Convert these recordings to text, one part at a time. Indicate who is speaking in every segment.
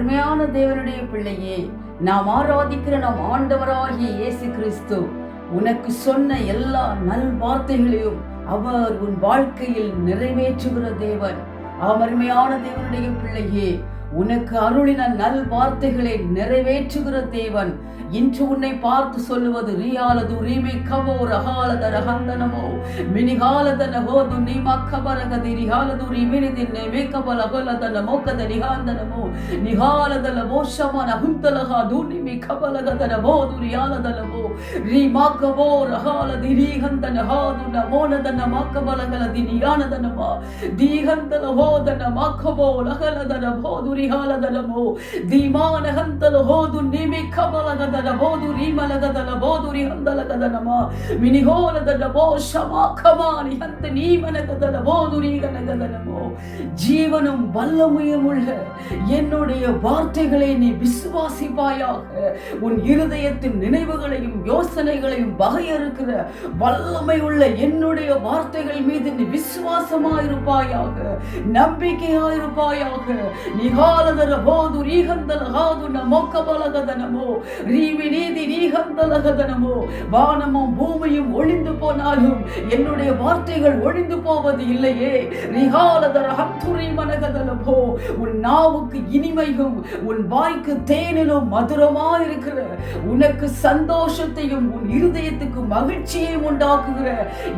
Speaker 1: அருமையான தேவனுடைய பிள்ளையே நாம் ஆராதிக்கிற நம் ஆண்டவராகிய இயேசு கிறிஸ்து உனக்கு சொன்ன எல்லா நல் வார்த்தைகளையும் அவர் உன் வாழ்க்கையில் நிறைவேற்றுகிற தேவன். அவருமையான அருமையான தேவனுடைய பிள்ளையே உனக்கு அருளின நல் வார்த்தைகளை நிறைவேற்றுகிற தேவன். இன்று உன்னை பார்த்து சொல்லுவது ரியாலது ரீமை கவோ ரகாலத ரகந்தனமோ? மினிகாலதன ஹோது நீமா கபரகதி ரிகாலது ரிமினிதி நேமே கபல ஹோலதன மோக்கத நிகாந்தனமோ? நிகாலதல மோஷம நகுந்தலகா தூனிமி கபலகதன போது ரியாலதலமோ ರಿಮಾಕವೋ ರಹಾಲ ದಿರಿಹಂತನ ಹಾದುನ ಮೋನದನ ಮಾಕಬಲಗಲ ದಿನಿಯಾನದನಮ ದೀಹಂತಲ ಹೋದನ ಮಾಕವೋ ರಹಲದನ ಹೋದು ರಿಹಾಲದನಮೋ ದಿಮಾನ ಹಂತಲ ಹೋದು ನಿಮಿ ಕಬಲಗದನ ಬೋದು ರಿಮಲಗದನ ಬೋದು ರಿಹಂದಲಗದನಮ ಮಿನಿಹೋಲದನ ಬೋ ಶಮಾಕಮಾನಿ ಹಂತ ನೀಮನಗದನ ಬೋದು ರಿಗನಗದನಮೋ ஜீவனும் வல்லமையும் உள்ள என்னுடைய வார்த்தைகளை நீ விசுவாசிப்பாயாக. உன் இருதயத்தின் நினைவுகளையும் யோசனைகளையும் வகையறுக்கிற வல்லமை உள்ள என்னுடைய வார்த்தைகள் மீது நீ விசுவாசமாயிருப்பாயாக நம்பிக்கையாயிருப்பாயாக. நிகாலதர போது ரீகந்தல காது நமோக்கபலகதனமோ ரீவி நீதி ரீகந்தலகதனமோ. வானமும் பூமியும் ஒளிந்து போனாலும் என்னுடைய வார்த்தைகள் ஒழிந்து போவது இல்லையே. நிகாலத உன் நாவுக்கு இனிமையும் உன் வாய்க்கு தேனிலும் மதுரமா இருக்கிற. உனக்கு சந்தோஷத்தையும் உன் இருதயத்துக்கு மகிழ்ச்சியையும் உண்டாக்குகிற.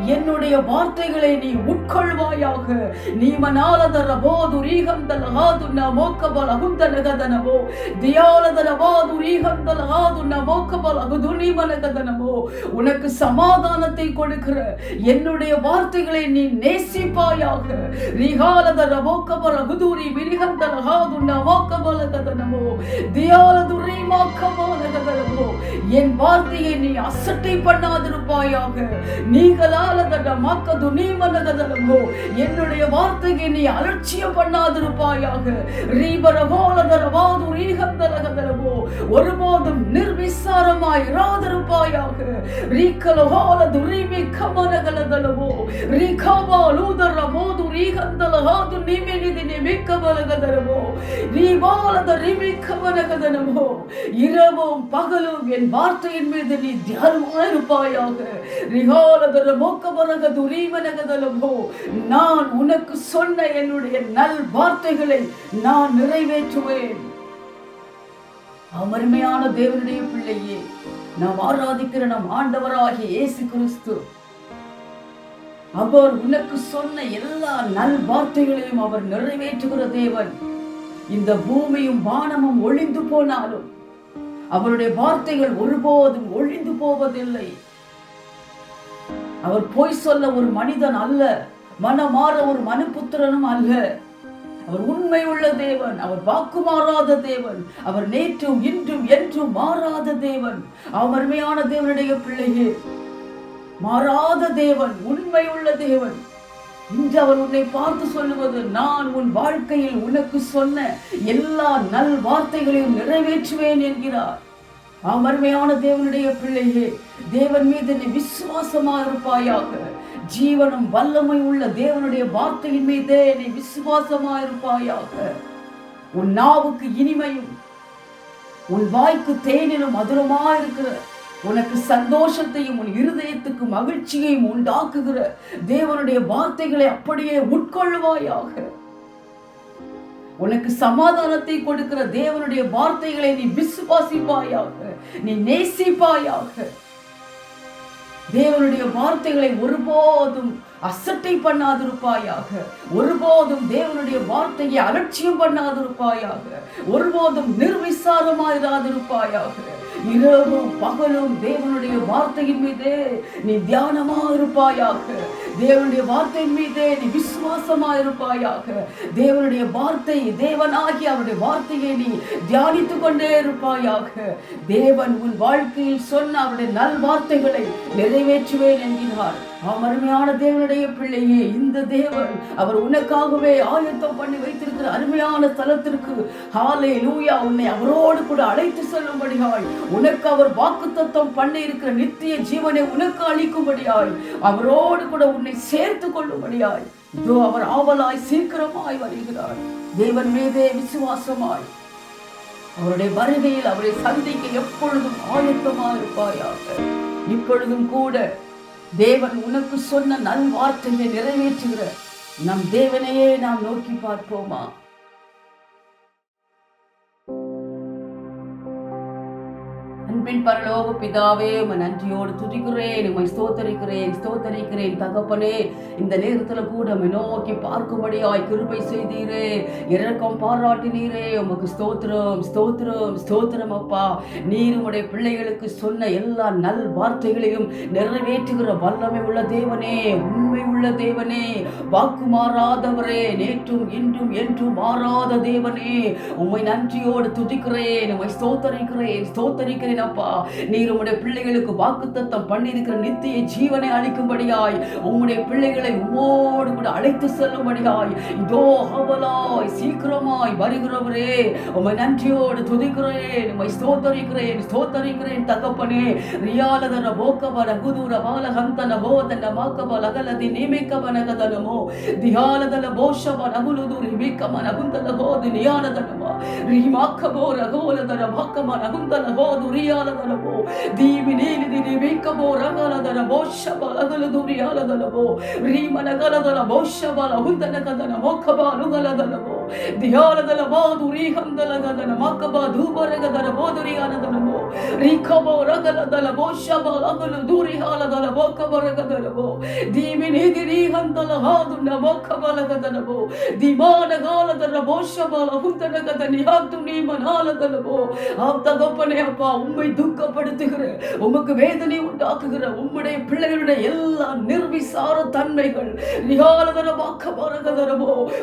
Speaker 1: என்னுடைய வார்த்தைகளை நீ உட்கொள்வாயாக. நீ மனாலதர போது ரீகந்தல ஹாது நமோக்கபல அகுந்தனகதனமோ தியாலதர போது ரீகந்தல ஹாது நமோக்கபல அகுதுனி மனகதனமோ உனக்கு சமாதானத்தை கொடுக்கிற. என்னுடைய வார்த்தைகளை நீ நேசிப்பாயாக. ரிகாலதர மோக்கபல அகுதுரி விரிகந்தல ஹாது நமோக்கபல கதனமோ தியாலதுரி மாக்கபல கதனமோ என் வார்த்தையை நீ அசட்டை பண்ணாதிருப்பாயாக நீங்களாலதட மக்கது நீ மனகதனமோ என்னுடைய வார்த்தையை நீ அலட்சியம் பண்ணாதிருப்பாயாக ரீபரகோலதர வாது ரீகந்தலகதனமோ ஒருபோதும் நிர்விசாரமாய் இராதிருப்பாயாக ரீக்கலகோலது ரீமி கமனகலதலமோ ரீகபா லூதர மோது ரீகந்தலகாது நிமினிதி நிமிக்கபலகதனமோ ரீபாலத ரிமிக்கபலகதனமோ இரவும் பகலும் என் வார்த்தையின் மீது நீ தியானமாயிருப்பாயாக ரிகாலதர மோக்கபலகது ரீமனகதலமோ நான் உனக்கு சொன்ன என்னுடைய நல் வார்த்தைகளை நான் நிறைவேற்றுவேன் அமர்மையான தேவனுடைய பிள்ளையே நாம் ஆராதிக்கிற நம் ஆண்டவராகிய இயேசு கிறிஸ்து அவர் உனக்கு சொன்ன எல்லா நல் வார்த்தைகளையும் அவர் நிறைவேற்றுகிற தேவன். இந்த பூமியும் வானமும் ஒளிந்து போனாலும் அவருடைய வார்த்தைகள் ஒருபோதும் ஒழிந்து போவதில்லை. அவர் பொய் சொல்ல ஒரு மனிதன் அல்ல மனமாற ஒரு மனுபுத்திரனும் அல்ல. அவர் உண்மை உள்ள தேவன் அவர் வாக்கு மாறாத தேவன் அவர் நேற்றும் இன்றும் என்றும் மாறாத தேவன். அவர் அருமையான தேவனுடைய பிள்ளையே மாறாத தேவன் உண்மை உள்ள தேவன். இன்று அவர் உன்னை பார்த்து சொல்லுவது நான் உன் வாழ்க்கையில் உனக்கு சொன்ன எல்லா நல் வார்த்தைகளையும் நிறைவேற்றுவேன் என்கிறார். அமர்மையான தேவனுடைய பிள்ளையே தேவன் மீது நீ விசுவாசமா இருப்பாயாக. ஜீவனும் வல்லமை உள்ள தேவனுடைய வார்த்தையின் மீதே நீ விசுவாசமா இருப்பாயாக. உன் நாவுக்கு இனிமையும் உன் வாய்க்கு தேனிலும் மதுரமா இருக்கிற உனக்கு சந்தோஷத்தையும் உன் இருதயத்துக்கு மகிழ்ச்சியையும் உண்டாக்குகிற தேவனுடைய வார்த்தைகளை அப்படியே உட்கொள்வாயாக உனக்கு சமாதானத்தை கொடுக்கிற தேவனுடைய வார்த்தைகளை நீ விசுவாசிப்பாயாக நீ நேசிப்பாயாக. தேவனுடைய வார்த்தைகளை ஒருபோதும் அசட்டை பண்ணாதிருப்பாயாக. ஒருபோதும் தேவனுடைய வார்த்தையை அலட்சியம் பண்ணாதிருப்பாயாக. ஒருபோதும் நிர்விசாரமாயிராதிருப்பாயாக. இரவும் பகலும் தேவனுடைய வார்த்தையின் மீதே நீ தியானமா இருப்பாயாக தேவனுடைய வார்த்தையின் மீதே நீ விசுவாசமா இருப்பாயாக தேவனுடைய வார்த்தை தேவனாகி அவருடைய வார்த்தையை நீ தியானித்துக் கொண்டே இருப்பாயாக. தேவன் உன் வாழ்க்கையில் சொன்ன அவருடைய நல் வார்த்தைகளை நிறைவேற்றுவேன் என்கிறார். ஆம் அருமையான தேவனுடைய பிள்ளையே இந்த தேவன் அவர் உனக்காகவே ஆயத்தம் பண்ணி வைத்திருக்கிற அருமையான ஸ்தலத்திற்கு ஹாலே லூயா உன்னை அவரோடு கூட அழைத்து செல்லும்படியாய் உனக்கு அவர் வாக்குத்தத்தம் பண்ணி இருக்கிற நித்திய ஜீவனை உனக்கு அளிக்கும்படியாய் அவரோடு கூட உன்னை சேர்த்து கொள்ளும்படியாய் இதோ அவர் ஆவலாய் சீக்கிரமாய் வருகிறார். தேவன் மீதே விசுவாசமாய் அவருடைய வருகையில் அவரை சந்திக்க எப்பொழுதும் ஆயத்தமா இருப்பாயாக இப்பொழுதும் கூட தேவன் உனக்கு சொன்ன நல்வார்த்தையை நிறைவேற்றுகிற நம் தேவனையே நாம் நோக்கி பார்ப்போமா? அன்பின் பரலோக பிதாவே உம்மை நன்றியோடு துதிக்கிறேன் உம்மை ஸ்தோத்தரிக்கிறேன் ஸ்தோத்தரிக்கிறேன் தகப்பனே. இந்த நேரத்துல கூட உம்மை நோக்கி பார்க்கும்படியாய் கிருபை செய்தீரே. இறக்கம் பாராட்டினீரே. உமக்கு ஸ்தோத்திரம் ஸ்தோத்திரம் ஸ்தோத்திரம் அப்பா. நீர் உம்முடைய பிள்ளைகளுக்கு சொன்ன எல்லா நல் வார்த்தைகளையும் நிறைவேற்றுகிற வல்லமை உள்ள தேவனே. உண்மை வல்லமை உள்ள தேவனே வாக்கு மாறாதவரே நேற்றும் இன்றும் என்றும் மாறாத தேவனே. உம்மை நன்றியோடு துதிக்கிறேன் உம்மை ஸ்தோத்தரிக்கிறேன் ஸ்தோத்தரிக்கிறேன் அப்பா. நீர் உம்முடைய பிள்ளைகளுக்கு வாக்கு தத்தம் பண்ணியிருக்கிற நித்திய ஜீவனை அளிக்கும்படியாய் உம்முடைய பிள்ளைகளை உமோடு கூட அழைத்து செல்லும்படியாய் இதோ அவலாய் சீக்கிரமாய் வருகிறவரே. உம்மை நன்றியோடு துதிக்கிறேன் உம்மை ஸ்தோத்தரிக்கிறேன் ஸ்தோத்தரிக்கிறேன் தகப்பனே. ரியாலதன போக்கப குதூர பாலகந்தன போதன மாக்கப லகலதி. ದಿ ನೇಮೇಕವನಗದನಮೋ ದಿಹಾಲದಲ ನಿಯಾನದನಮೋ. ರಿಬೇಕಮನಗುಂದಲಗೋ ದಿ ರಘೋಲದರ ರಿಮಾಕಬೋ ರಗೋಲದನ ಭಕ್ಕಮನಗುಂದಲಗೋ ರಿಯಾಲದನಮೋ ದೀವಿ ನೀಲಿದಿ. ನಿಬೇಕಬೋ ರಗಲದನ ಬೋಷಬಲಗಲು ದುರಿಯಾಲದನಮೋ ರೀಮನಗಲದನ ಬೋಷಬಲ ಹುಂದನಗದನ ಮೋಖಬಾಲುಗಲದನಮೋ தியாலதல வாதுரி ஹந்தலதன மக்கபா தூபரகதன போதுரியானதனமோ ரிகபோ ரகலதல போஷபா அகல தூரி ஹாலதல போக்கபரகதனமோ தீவி நிகிரி ஹந்தல ஹாதுன போக்கபலகதனமோ திமான காலதன போஷபால ஹுந்தனகத நிஹாத்து நீ மனாலதனமோ ஆப்த கப்பனே அப்பா உம்மை துக்கப்படுத்துகிற உமக்கு வேதனை உண்டாக்குகிற உம்முடைய பிள்ளைகளுடைய எல்லா நிர்விசார தன்மைகள்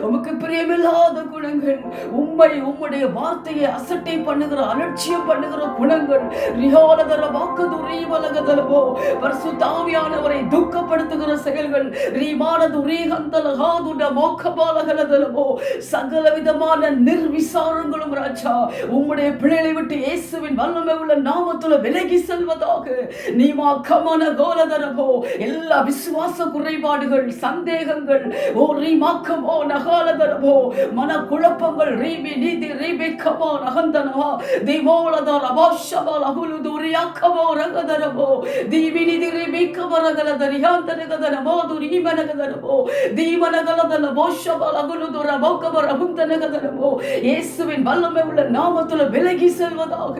Speaker 1: உமக்கு பிரியமில்லாத இல்லாத குணங்கள் உண்மை உம்முடைய வார்த்தையை அசட்டை பண்ணுகிற அலட்சியம் பண்ணுகிற குணங்கள். நிகாலதர வாக்குது ரீவலகதனமோ பரிசுத்தாவியானவரை துக்கப்படுத்துகிற செயல்கள். ரீமானது ரீகந்தலகாதுட மோக்கபாலகலதனமோ சகல விதமான நிர்விசாரங்களும் ராஜா உம்முடைய பிள்ளைகளை விட்டு இயேசுவின் வல்லமை உள்ள நாமத்துல விலகி செல்வதாக. நீமா கமன கோலதரமோ எல்லா விசுவாச குறைபாடுகள் சந்தேகங்கள் ஓ ரீமாக்கமோ நகாலதரமோ மனக்குழப்பங்கள் ரீபி நீதி ரீபி கமோ ரகந்தனவா? தீமோலதா ரபாஷபா லகுலு துரியாக்கமோ ரகதரமோ தீவி நிதி ரீபி கமரகலத ரியாந்தனகதரமோ துரீமனகதரமோ தீமனகலத லபோஷபா லகுலு துரபோக்கம ரகுந்தனகதரமோ இயேசுவின் வல்லமை உள்ள நாமத்துல விலகி செல்வதாக.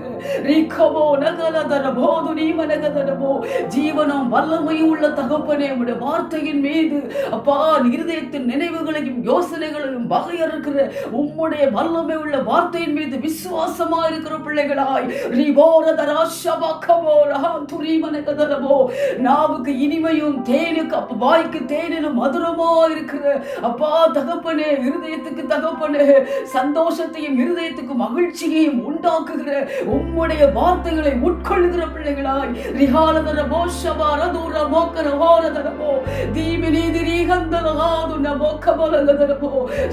Speaker 1: ரீகமோ நகலதரமோ துரீமனகதரமோ ஜீவனம் வல்லமையும் உள்ள தகப்பனே உடைய வார்த்தையின் மீது அப்பா இருதயத்தின் நினைவுகளையும் யோசனைகளையும் வகையறுக்க இருக்கிற உம்முடைய வல்லமை உள்ள வார்த்தையின் மீது விசுவாசமா இருக்கிற பிள்ளைகளாய். ரிபோரதராஷபக்கமோ ரஹாந்துரீமனகதனமோ நாவுக்கு இனிமையும் தேனுக்கு அப்ப வாய்க்கு தேனிலும் மதுரமா இருக்கிற அப்பா தகப்பனே இருதயத்துக்கு தகப்பனே சந்தோஷத்தையும் இருதயத்துக்கு மகிழ்ச்சியையும் உண்டாக்குகிற உம்முடைய வார்த்தைகளை உட்கொள்ளுகிற பிள்ளைகளாய். ரிஹாலதரமோ ஷபாரதூர ரதூர மோக்கர ஹோரதரமோ தீமினி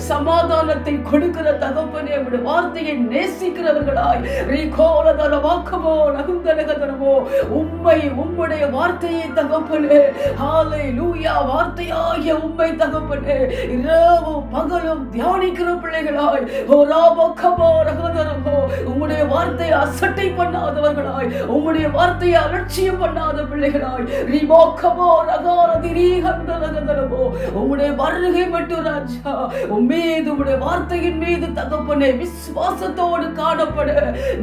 Speaker 1: சமாதான நமோக்கபலகதரமோ கொடுக்கிற தகப்பனே உம்முடைய வார்த்தையை நேசிக்கிறவர்களாய். ரிகோலதர வாக்கமோ நகுந்தனகதரமோ உண்மை உம்முடைய வார்த்தையை தகப்பனே. ஹாலை லூயா வார்த்தையாகிய உண்மை தகப்பனே. இரவும் பகலும் தியானிக்கிற பிள்ளைகளாய். ஓ லாபக்கமோ கமோ ரகதரமோ உம்முடைய வார்த்தையை அசட்டை பண்ணாதவர்களாய். உம்முடைய வார்த்தையை அலட்சியம் பண்ணாத பிள்ளைகளாய். ரிமோ கமோ ரகாரதி உம்முடைய வருகை மட்டும் ராஜா. உம்மீது மீது வார்த்தையின் மீது தகப்பனே விசுவாசத்தோடு காணப்பட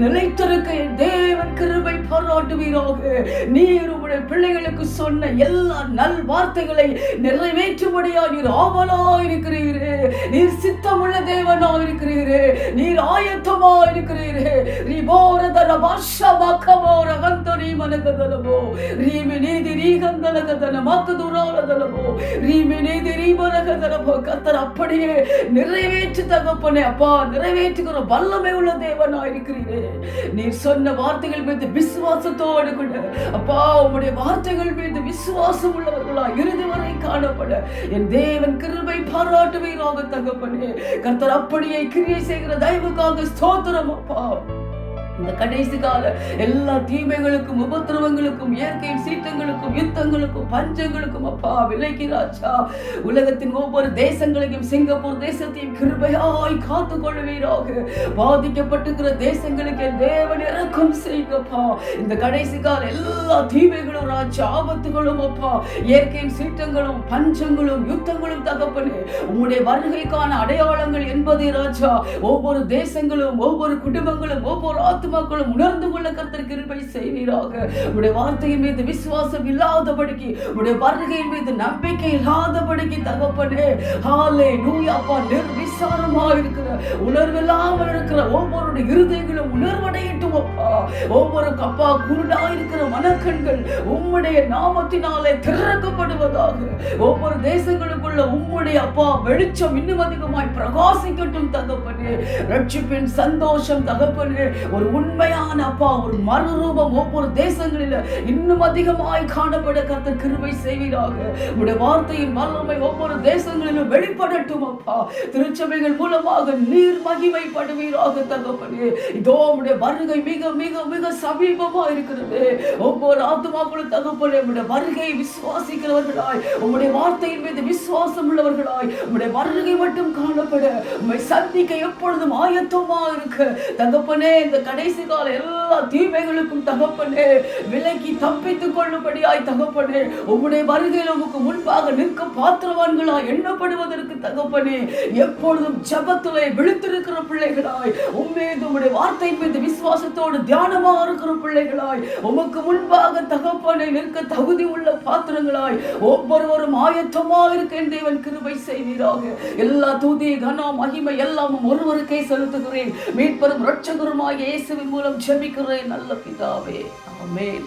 Speaker 1: நிலைத்திருக்க தேவன் கிருபை பாராட்டுவீராக. நீர் உம்முடைய பிள்ளைகளுக்கு சொன்ன எல்லா நல் வார்த்தைகளை நிறைவேற்றும்படியா நீர் ஆவலா இருக்கிறீரே நீர் சித்தமுள்ள தேவனா இருக்கிறீரே நீர் ஆயத்தமா இருக்கிறீரே ரிபோரதர பாஷமக்கமோ ரகந்தரி மனகதனமோ ரீமி நீதி ரீகந்தனகதன மாக்கதுராலதனமோ ரீமி நீதி ரீமனகதனமோ கத்தர் அப்படியே நிறைவேற்று தகப்பனே அப்பா. நிறைவேற்றுகிற வல்லமை உள்ள தேவனா இருக்கிறீரே நீர் சொன்ன வார்த்தைகள் மீது விசுவாசத்தோடு கூட அப்பா உம்முடைய வார்த்தைகள் மீது விசுவாசம் உள்ளவர்களா இறுதி வரை காணப்பட. என் தேவன் கிருபை பாராட்டுவீராக தகப்பனே. கர்த்தர் அப்படியே கிரியை செய்கிற தயவுக்காக ஸ்தோத்திரம் அப்பா. இந்த கடைசி கால எல்லா தீமைகளுக்கும் உபத்திரவங்களுக்கும் இயற்கையின் சீற்றங்களுக்கும் யுத்தங்களுக்கும் பஞ்சங்களுக்கும் அப்பா விலைக்கு ராஜா. உலகத்தின் ஒவ்வொரு தேசங்களையும் சிங்கப்பூர் தேசத்தையும் கிருபையாய் காத்து கொள்வீராக. பாதிக்கப்பட்டிருக்கிற தேசங்களுக்கு தேவன் இறக்கம் செய்யுங்கப்பா. இந்த கடைசி கால எல்லா தீமைகளும் ராஜா ஆபத்துகளும் அப்பா. இயற்கையின் சீற்றங்களும் பஞ்சங்களும் யுத்தங்களும் தகப்பனே உம்முடைய வருகைக்கான அடையாளங்கள் என்பதே ராஜா. ஒவ்வொரு தேசங்களும் ஒவ்வொரு குடும்பங்களும் ஒவ்வொரு ஆத்மாக்களும் உணர்ந்து கொள்ள கர்த்தர் கிருபை செய்வீராக. உடைய வார்த்தையின் மீது விசுவாசம் இல்லாதபடிக்கு உடைய வருகையின் மீது நம்பிக்கை இல்லாதபடிக்கு தகப்பனே ஹாலே நூயாப்பா நிர்விசாரமா இருக்கிற உணர்வில்லாமல் இருக்கிற ஒவ்வொரு இருதயங்களும் உணர்வடையட்டும் அப்பா. ஒவ்வொரு கப்பா குருடா இருக்கிற மனக்கண்கள் உம்முடைய நாமத்தினாலே திறக்கப்படுவதாக. ஒவ்வொரு தேசங்களுக்குள்ள உம்முடைய அப்பா வெளிச்சம் இன்னும் அதிகமாய் பிரகாசிக்கட்டும் தகப்பனே. ரட்சிப்பின் சந்தோஷம் தகப்பனே. ஒரு உண்மையான அப்பா ஒரு மறுரூபம் ஒவ்வொரு தேசங்களில இன்னும் அதிகமாய் காணப்பட கத்த கிருபை செய்வீராக. உடைய வார்த்தையின் வல்லமை ஒவ்வொரு தேசங்களிலும் வெளிப்படட்டும் அப்பா. திருச்சபைகள் மூலமாக நீர் மகிமைப்படுவீராக தகப்பனே. இதோ உடைய வருகை மிக மிக மிக சமீபமா இருக்கிறது. ஒவ்வொரு ஆத்மாக்களும் தகப்பனே உடைய வருகை விசுவாசிக்கிறவர்களாய் உங்களுடைய வார்த்தையின் மீது விசுவாசம் உள்ளவர்களாய் உங்களுடைய வருகை மட்டும் காணப்பட உண்மை சந்திக்க எப்பொழுதும் ஆயத்தமா இருக்கு. தகப்பனே இந்த கடை கடைசி கால எல்லா தீமைகளுக்கும் தகப்பனே விலக்கி தப்பித்துக் கொள்ளும்படியாய் தகப்பனே உம்முடைய வருகையில் உமக்கு முன்பாக நிற்க பாத்திரவான்களாய் எண்ணப்படுவதற்கு தகப்பனே எப்பொழுதும் ஜபத்திலே விழுத்திருக்கிற பிள்ளைகளாய் உம்மீது உம்முடைய வார்த்தை மீது விசுவாசத்தோடு தியானமா இருக்கிற பிள்ளைகளாய் உமக்கு முன்பாக தகப்பனை நிற்க தகுதி உள்ள பாத்திரங்களாய் ஒவ்வொருவரும் ஆயத்தமா இருக்கேன் தேவன் கிருபை செய்வீராக. எல்லா தூதி கனம் மகிமை எல்லாமும் ஒருவருக்கே செலுத்துகிறேன். மீட்பரும் ரட்சகருமாய் இயேசுவின் மூலம் ஜெபிக்கிறேன். நல்ல பிதாவே ஆமென்